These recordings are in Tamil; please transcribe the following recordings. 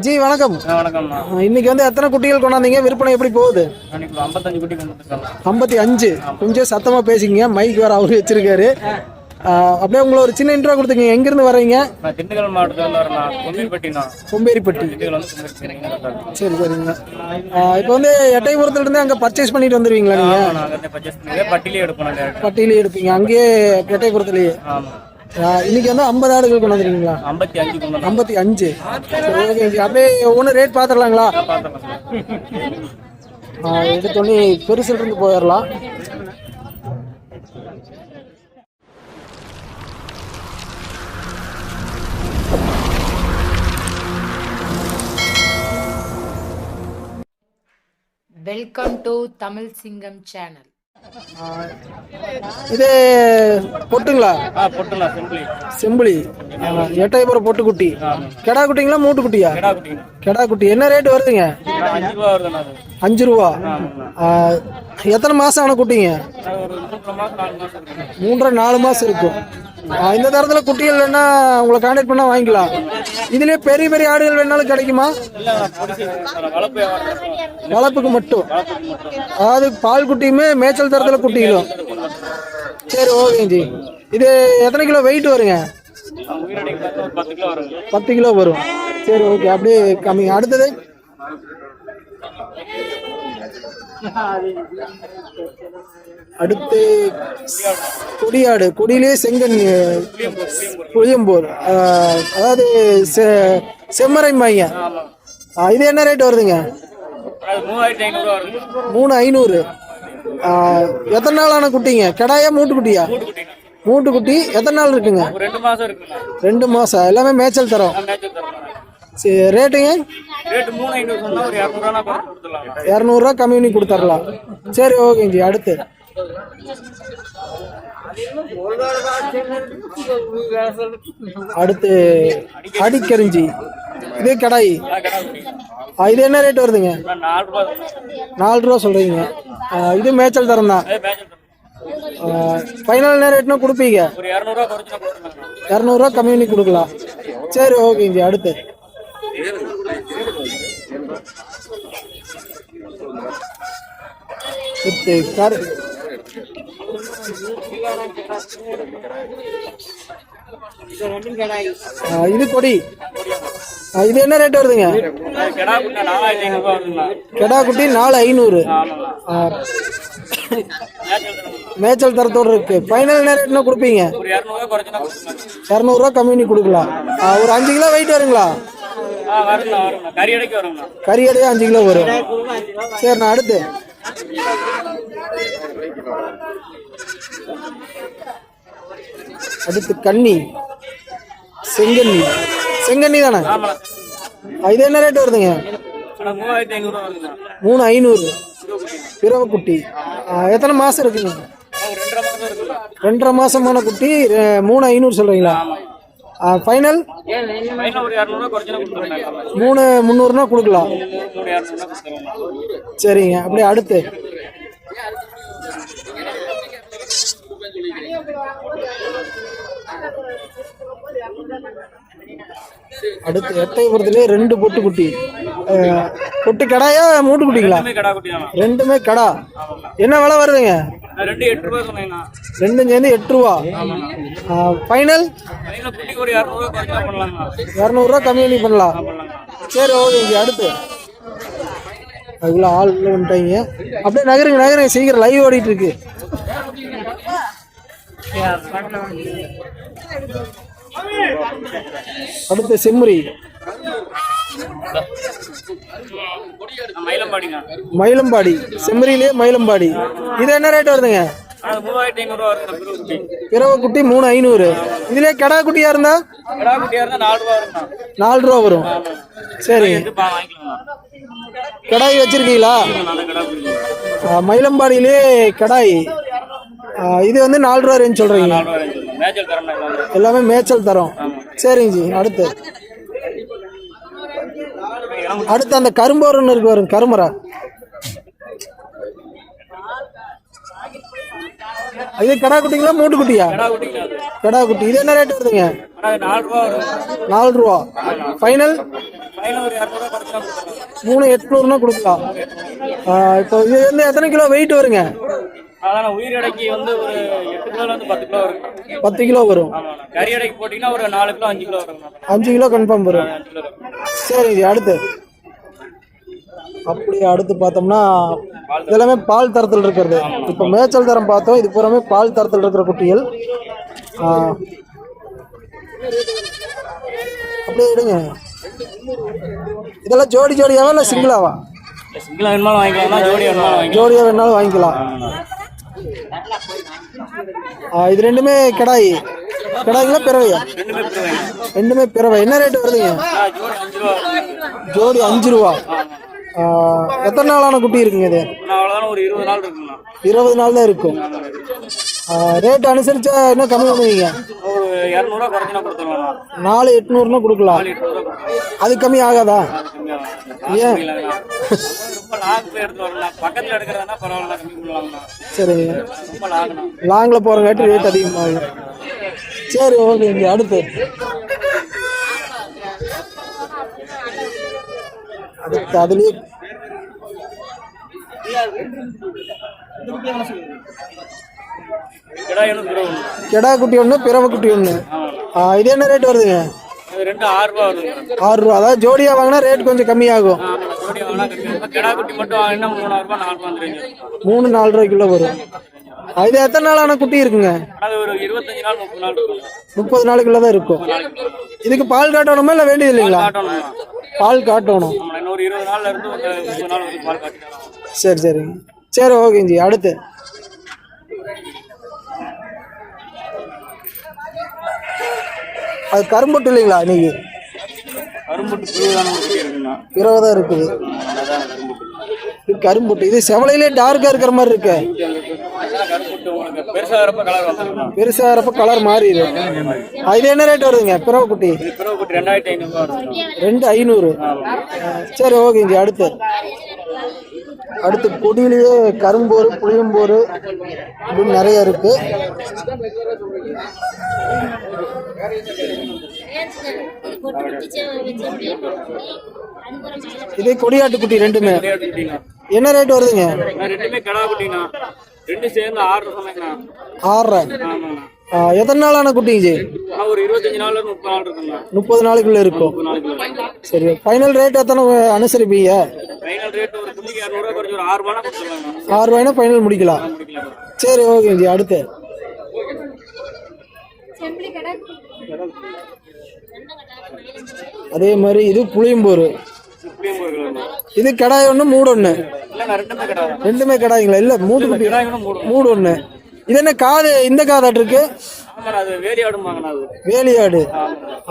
ஜி வணக்கம். ஆ, இன்னைக்கு வந்து எத்தனை குட்டிகள் கொண்டாந்தீங்க? விற்பனை எப்படி போகுது? ஐம்பத்தி அஞ்சு. கொஞ்சம் சத்தமா பேசிக்கிங்க. மைக் வேற அவரு வச்சிருக்காரு. அப்படியே உங்களை ஒரு சின்ன இன்ட்ரோ கொடுத்துங்க எங்கிருந்து வர்றீங்க? நான் திண்டுக்கல் மாவட்டத்தில் கொம்பேரிப்பட்டி சரி சரிங்க. இப்போ வந்து எட்டயபுரத்துல இருந்து அங்கே பர்ச்சேஸ் பண்ணிட்டு வந்துருவீங்களா நீங்க? ஆமாம் நாங்கள் பட்டியிலே எடுப்பீங்க. அங்கேயே எட்டயபுரத்துலயே. இன்னைக்கு வந்து ஐம்பது ஆடுகள் கொண்டு வந்துருக்கீங்களா? ஐம்பத்தி அஞ்சு ஐம்பத்தி அஞ்சு. அப்படியே ஒன்று ரேட் பார்த்துடலாங்களா? எடுத்தோடனே பெருசுல இருந்து போயிடலாம். வெல்கம் டு தமிழ் சிங்கம் சேனல் இது பொட்டுங்களா? பொட்டுண்ணா சிம்பிளி செம்பிளி ஆ, எட்டயபுரம் பொட்டுக்குட்டி. கெடா குட்டிங்களா மூட்டு குட்டியா கிடா குட்டி. என்ன ரேட் வருதுங்க? அஞ்சு ரூபா எத்தனை மாசம் ஆன குட்டிங்க? மூன்றரை நாலு மாசம் இருக்கும். இந்த தரத்துல குட்டிகள் வேணா உங்களை கான்டாக்ட் பண்ணா வாங்கிக்கலாம். இதுலயே பெரிய பெரிய ஆடுகள் வேணாலும் கிடைக்குமா? வளர்ப்புக்கு மட்டும். அதாவது பால் குட்டியுமே மேய்ச்சல் தரத்துல குட்டிகளும். சரி ஓகே ஜி. இது எத்தனை கிலோ வெயிட் வருங்க? பத்து கிலோ வருங்க பத்து கிலோ வரும். சரி ஓகே அப்படியே கம்மி. அடுத்தது? அடுத்து கொடியாடு. கொடியிலே செங்கன் புளியம்பூர். அதாவது செ- செம்மறை மாய்ங்க ஆமாம் ஆஹ், இது என்ன ரேட் வருதுங்க? மூணு ஐநூறு. எத்தனை நாள் ஆன குட்டிங்க? கெடாயா மூட்டு குட்டியா மூட்டு குட்டி எத்தனை நாள் இருக்குங்க. ரெண்டு மாசம். எல்லாமே மேய்ச்சல் தரோம். சரி ரேட்டுங்க இரநூறுவா கம்மி பண்ணி கொடுத்துர்லாம் சரி ஓகேங்க ஜி அடுத்து. அடுத்து அடிக்கரிஞ்சி இது கடாய். இது என்ன ரேட் வருதுங்க? நாலு ரூபா. ஆ, இது மேய்ச்சல் தரம் தான். ஃபைனல் என்ன ரேட்னா கொடுப்பீங்க? இரநூறுவா கம்மி பண்ணி கொடுக்கலாம். சரி ஓகேங்க ஜி அடுத்து. கரு இது கொடி இது என்ன ரேட் வருதுங்க? கெடா குட்டி நாலு ஐநூறு. ஆமாங்களா மேய்ச்சல் தரத்தோடு இருக்கு. ஃபைனல் என்ன ரேட்னா கொடுப்பீங்க? இரநூறுவா கம்மி பண்ணி கொடுக்கலாம். ஒரு அஞ்சு கிலோ வெயிட் வருங்களா? கறி அடையே அஞ்சு கிலோ வரும். சரிண்ணா அடுத்து. அடுத்து கன்னி செங்கண்ணி. செங்கண்ணி தானே? இது என்ன ரேட் வருதுங்க? மூணு ஐநூறு. பிறவை குட்டி ஆ, எத்தனை மாசம் இருக்குங்க? ரெண்டரை மாசமான குட்டி மூணு ஐநூறு சொல்றீங்களா? ஃபைனல் ஃபைனல் மூணு முந்நூறுனா கொடுக்கலாம். சரிங்க அப்படியே அடுத்து. அடுத்து எட்டயபுரத்துலேயே ரெண்டு பொட்டு குட்டி பொட்டு கடாயா மூட்டு குட்டிங்களா ரெண்டுமே கடா குட்டி என்ன விலை வருதுங்க? ரெண்டும் சேர்ந்து எட்டு ரூபா. ஃபைனல் இரநூறுவா கம்மி பண்ணி பண்ணலாம். சரி ஓகேங்க அடுத்து. அதுக்குள்ள ஆள் உள்ள வந்துட்டாங்க. அப்படியே நகருங்க நகருங்க சீக்கிரம் லைவ் ஓடிட்டு இருக்கு. அடுத்து செம்மறி. மயிலம்பாடி செம்மறியிலே மயிலம்பாடி. இது என்ன ரேட் வருதுங்க? பிறவை குட்டி. மூணு ஐநூறு. இதுலயே கடா குட்டியா இருந்தா? நாலு ரூபா வரும். வாங்கிக்கலாங்கண்ணா கடாய் வச்சிருக்கீங்களா? மயிலம்பாடியிலே கடாய். இது வந்து நாலு ரூபா ரேஞ்ச் சொல்றீங்க. எல்லாமே மேய்ச்சல் தரோம். சரிங்க ஜி அடுத்து. அடுத்து அந்த கரும்போரன்னு இருக்கு பாருங்க கருமரா இது கடா குட்டிங்களா மூட்டு குட்டியா? கடா குட்டி. இது என்ன ரேட் வருதுங்க? நாலு ரூபா வரும். ஃபைனல் மூணு எட்நூறுனா கொடுக்கலாம். இப்போ இது வந்து எத்தனை கிலோ வெயிட் வருங்க? அதான் உயிர் எடைக்கு வந்து ஒரு எட்டு கிலோல இருந்து பத்து கிலோ வரும். பத்து கிலோ வரும். கறி எடைக்கு போட்டிங்கன்னா ஒரு நாலு கிலோ அஞ்சு கிலோ வரும். அஞ்சு கிலோ கன்ஃபார்ம் வரும். சரி அடுத்து. அப்படியே அடுத்து பார்த்தோம்னா இதெல்லாமே பால் தரத்தில் இருக்கிறது. இப்போ மேய்ச்சல் தரம் பார்த்தோம். இது பூராமே பால் தரத்தில் இருக்கிற குட்டிகள். அப்படியே எடுங்க. இதெல்லாம் ஜோடி ஜோடியாவா இல்லை சிங்கிளாவா சிங்கிளா வேணுமாலும் வாங்கிக்கலாம். ஜோடி வேணுமாலும் வாங்கிக்கலாம் ஜோடியா வேணாலும் வாங்கிக்கலாம் ஆ, இது ரெண்டுமே கிடாய். கிடாய்ங்களா பிறவையா ரெண்டுமே பிறவை என்ன ரேட் வருதுங்க? ஜோடி அஞ்சு ரூபா. எத்தனை நாளான குட்டி இருக்குங்க இது? இருபது நாள் தான் இருக்கும். ரேட் அனுசரிச்சா என்ன கம்மி பண்ணுவீங்க? நாலு எட்நூறுனா கொடுக்கலாம். அது கம்மி ஆகாதா? ஏன்? சரி லாங்கில் போகிறங்காட்டி ரேட் அதிகமாகும். சரி ஓகே இங்கே அடுத்து. அடுத்து அதுலேயே கிடா குட்டி ஒன்று. பிறவை குட்டி ஒன்று இது என்ன ரேட் வருதுங்க? ஆறு ரூபா அதாவது ஜோடியாக வாங்கினா ரேட் கொஞ்சம் கம்மியாகும். மூணு நாலு ரூபாய்க்குள்ள வரும். இது எத்தனை நாளான குட்டி இருக்குங்க? முப்பது நாளைக்குள்ள தான் இருக்கும். இதுக்கு பால் காட்டணுமா இல்லை வேண்டியது இல்லைங்களா? பால் காட்டணும். சரி சரிங்க. சரி ஓகேஞ்சி அடுத்து. அது கரும்புட்டு இல்லைங்களா இன்னைக்கு இருபது தான் இருக்குது கரும்புட்டு. இது செவலையிலே டார்க்காக இருக்கிற மாதிரி இருக்கு. உங்களுக்கு பெருசாகிறப்ப கலர் வந்துருக்குண்ணா. பெருசாகிறப்ப கலர் மாறிடு. ஆ, இது என்ன ரேட் வருதுங்க பிறவை குட்டி ரெண்டு ஐநூறு. சரி ஓகேஞ்சி அடுத்து. அடுத்து கொடியிலேயே கரும்போர் புளியம்போர் அப்படின்னு நிறைய இருக்கு. இதே கொடியாட்டு குட்டி ரெண்டுமே. என்ன ரேட் வருதுங்க? ரெண்டு சேர்ந்து ஆறு சொன்னேங்கண்ணா ஆறரை. ஆமாண்ணா ஆ, எத்தனை நாளான குட்டிங்க ஒரு இருபத்தஞ்சு முப்பது நாள் முப்பது நாளைக்குள்ள இருக்கும். சரி ஃபைனல் ரேட் எத்தனை அனுசரிப்பீங்க ஃபைனல் ரேட் ஒரு குட்டிக்கு இரநூறுவா குறைஞ்சி ஒரு ஆறு ரூபாய்னா ஃபைனல் முடிக்கலாம். சரி ஓகேஜி அடுத்து. அதே மாதிரி இது புளியம்பூர். இது கடாய் ஒன்று மூடு ஒன்று ரெண்டுமே கடை ரெண்டுமே கடாய்ங்களா? இல்லை மூடு மூடு ஒன்று இது என்ன காது இந்த காதாட்டு இருக்கு? வேலியாடு.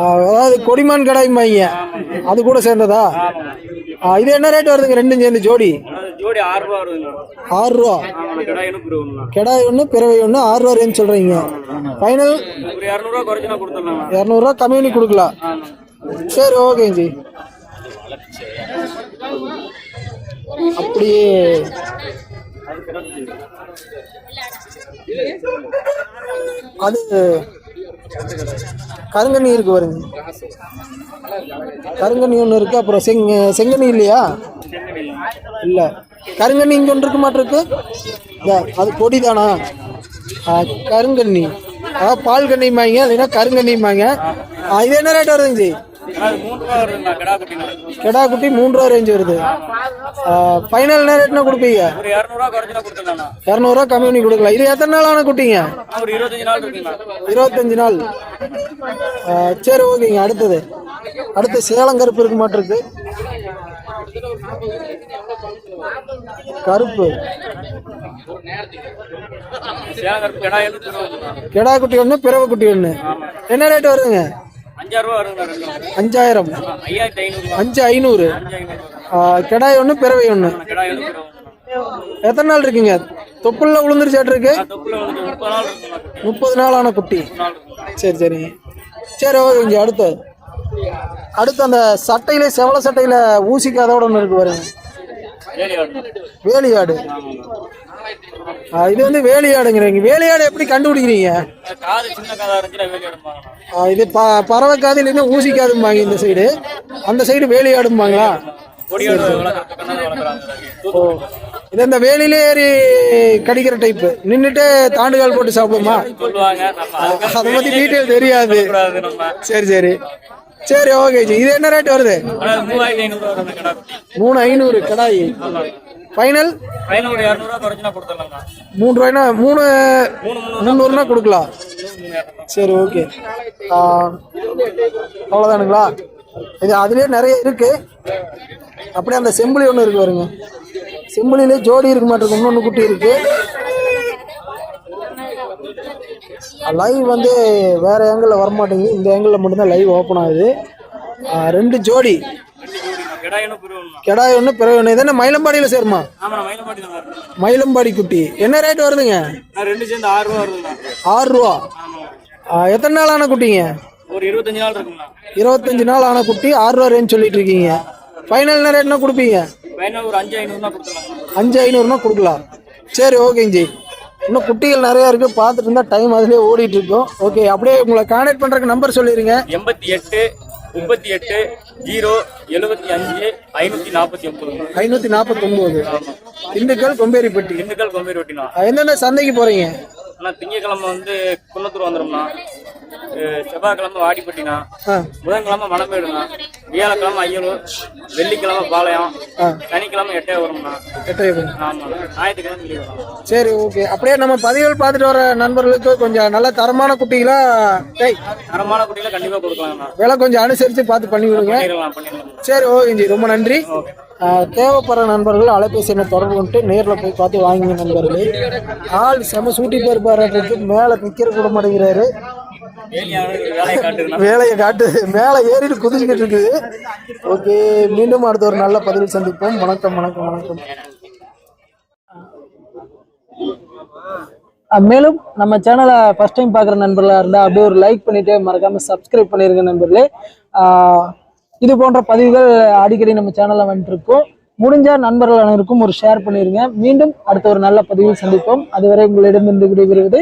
அதாவது கொடிமான் கடாய்மாங்க அது கூட சேர்ந்ததா? இது என்ன ரேட் வருதுங்க? ரெண்டும் சேர்ந்து ஜோடி? ஜோடி ஆறு ரூபா ஆறு ரூபா கெடாய் ஒன்று பிறவை ஒன்று ஆறு ரூபா ரேஞ்ச் சொல்கிறீங்க ஃபைனல் இரநூறுவா கம்மி கொடுக்கலாம். ஆமாம் சரி ஓகேஜி அப்படியே அது கருங்கண்ணி இருக்கு பாருங்க. கருங்கண்ணி ஒன்று இருக்கு அப்புறம் செங்க செங்கண்ணி இல்லையா? இல்லை. கருங்கண்ணி இங்கே ஒன்று இருக்க மாட்டிருக்கு. அது கொடி தானா கருங்கண்ணி அதாவது பால் கண்ணிம்பாங்க இல்லைன்னா கருங்கண்ணிம்பாங்க இது என்ன ரேட் வருதுங்க ஜி? அது மூணு ரூபா வருதுண்ணா கிடா குட்டினா? கெடா குட்டி ரூபா ரேஞ்ச் வருது. ஃபைனல் என்ன ரேட்னா கொடுப்பீங்க? இரநூறுவா கம்மி பண்ணி கொடுக்கலாம். இது எத்தனை நாள் ஆன குட்டிங்க இருபத்தஞ்சு நாள் சரி ஓகேங்க அடுத்தது. அடுத்து சேலம் கருப்பு இருக்க மாட்டிருக்கு கருப்பு. கெடா குட்டி ஒன்று பிறவை குட்டி ஒன்று என்ன ரேட் வருதுங்க? அஞ்சாயிரம் அஞ்சு ஐநூறு. கெடாய் ஒன்று பிறவை ஒன்று எத்தனை நாள் இருக்கீங்க? தொப்புல வந்து முப்பது நாள் இருக்குண்ணா முப்பது நாள் ஆன குட்டி சரி. சரிங்க சரி ஓகேங்க அடுத்து. அடுத்து அந்த சட்டையில செவல சட்டையில ஊசிக்கு அதோட ஒன்று இருக்கு பாருங்க. வேலையாடு. இது வந்து வேலியாடுங்கிறீங்க. வேலியாடு எப்படி கண்டுபிடிக்கிறீங்க? இது ப பறவை காது இல்லைன்னா ஊசி காதும்பாங்க இந்த சைடு அந்த சைடு வேலியாடும்பாங்களா? ஓ. இது இந்த வேலியிலே ஏறி கடிக்கிற டைப்பு நின்றுட்டு தாண்டுகால் போட்டு சாப்பிடுமா அதை பற்றி டீட்டெயில் தெரியாது. சரி சரி. சரி ஓகே இது என்ன ரேட் வருது? மூணு ஐநூறு கடாய். ஃபைனல் மூணு ரூபாய்னா மூணு முந்நூறுனா கொடுக்கலாம். சரி ஓகே. அவ்வளோதானுங்களா இது அதுலேயே நிறைய இருக்கு. அப்படியே அந்த செம்பிளி ஒன்று இருக்கு பாருங்க. செம்பிளிலே ஜோடி இருக்க மாட்டிருக்கு இன்னொன்று குட்டி இருக்கு. லைவ் வந்து வேற ஏங்கிளில் வரமாட்டேங்குது. இந்த ஏங்கிளில் மட்டும்தான் லைவ் ஓப்பன் ஆகுது. ரெண்டு ஜோடி. கெடாய் ஒன்று பிறகு ஒன்று இதென்ன மயிலம்பாடியில் சேருமா? மயிலம்பாடி குட்டி. என்ன ரேட் வருதுங்க? ரெண்டு சேர்ந்து ஆறு ரூபா ஆறு எத்தனை நாள் ஆன குட்டிங்க? ஒரு இருபத்தஞ்சு நாள் இருக்குங்கண்ணா இருபத்தஞ்சு நாள் ஆன குட்டி ஆறு ரூபா ரேஞ்ச் சொல்லிட்டு இருக்கீங்க. ஃபைனல் என்ன ரேட்னா கொடுப்பீங்க? ஃபைனல் ஒரு அஞ்சு ஐநூறுனா கொடுத்துடலாம்ண்ணா அஞ்சு ஐநூறுனா கொடுக்கலாம். சரி ஓகேங்க ஜி இன்னும் குட்டிகள் நிறையா இருக்கு. பார்த்துட்டு இருந்தா டைம் அதுலேயே ஓடிட்டு இருக்கோம். ஓகே அப்படியே உங்களை கான்டாக்ட் பண்றதுக்கு நம்பர் சொல்லிடுங்க எண்பத்தி எட்டு முப்பத்தி எட்டு ஜீரோ எழுபத்தி அஞ்சு ஐநூற்றி நாற்பத்தி ஒம்பது ஐநூற்றி நாற்பத்தொம்போது திண்டுக்கல் கொம்பேரிப்பட்டி திண்டுக்கல் கொம்பேரி வெட்டினா ஆ, எந்தெந்த சந்தைக்கு போறீங்க? ஆனால் திங்கக்கிழமை வந்து குன்னத்தூர் வந்துடும்ண்ணா அஹ் செவ்வாய்க்கிழமை வாடிப்பட்டினா புதன்கிழமை மணமேடுண்ணா வியாழக்கிழமை ஐயனூர் வெள்ளிக்கிழமை பாளையம் சனிக்கிழமை எட்டே வரும்ண்ணா எட்டாயிரம் ஆமாம் ஞாயிற்றுக்கிழமை சரி ஓகே அப்படியே நம்ம பதிவுகள் பார்த்துட்டு வர நண்பர்களுக்கு கொஞ்சம் நல்ல தரமான குட்டிகளா டேய் தரமான குட்டியில் கண்டிப்பாக கொடுக்கலாங்கண்ணா. விலை கொஞ்சம் அனுசரித்து பார்த்து பண்ணி விடுங்க. சரி ஓகேஜி ரொம்ப நன்றி. தேவைப்படுற நண்பர்கள் அலைபேசி எண்ணை தொடர்பு கொண்டு நேரில் போய் பார்த்து வாங்குங்க நண்பர்களே. ஆள் செம சூட்டி பேர் பாராட்டுக்கு மேலே நிற்கிற கூட மாட்டேங்கிறாரு வேலையை காட்டு. மேலே ஏறிட்டு குதிச்சுக்கிட்டு இருக்குது. ஓகே மீண்டும் அடுத்த ஒரு நல்ல பதிவில் சந்திப்போம். வணக்கம் வணக்கம் வணக்கம். மேலும் நம்ம சேனலை ஃபர்ஸ்ட் டைம் பார்க்குற நண்பர்களாக இருந்தால் அப்படியே ஒரு லைக் பண்ணிட்டு மறக்காம சப்ஸ்கிரைப் பண்ணிருங்க நண்பர்களே. இது போன்ற பதிவுகள் அடிக்கடி நம்ம சேனலில் வந்துட்டு இருக்கோம் முடிஞ்ச நண்பர்கள் அனைவருக்கும் ஒரு ஷேர் பண்ணிருங்க. மீண்டும் அடுத்த ஒரு நல்ல பதிவில் சந்திப்போம். அதுவரை உங்களிடமிருந்து விடைபெறுவது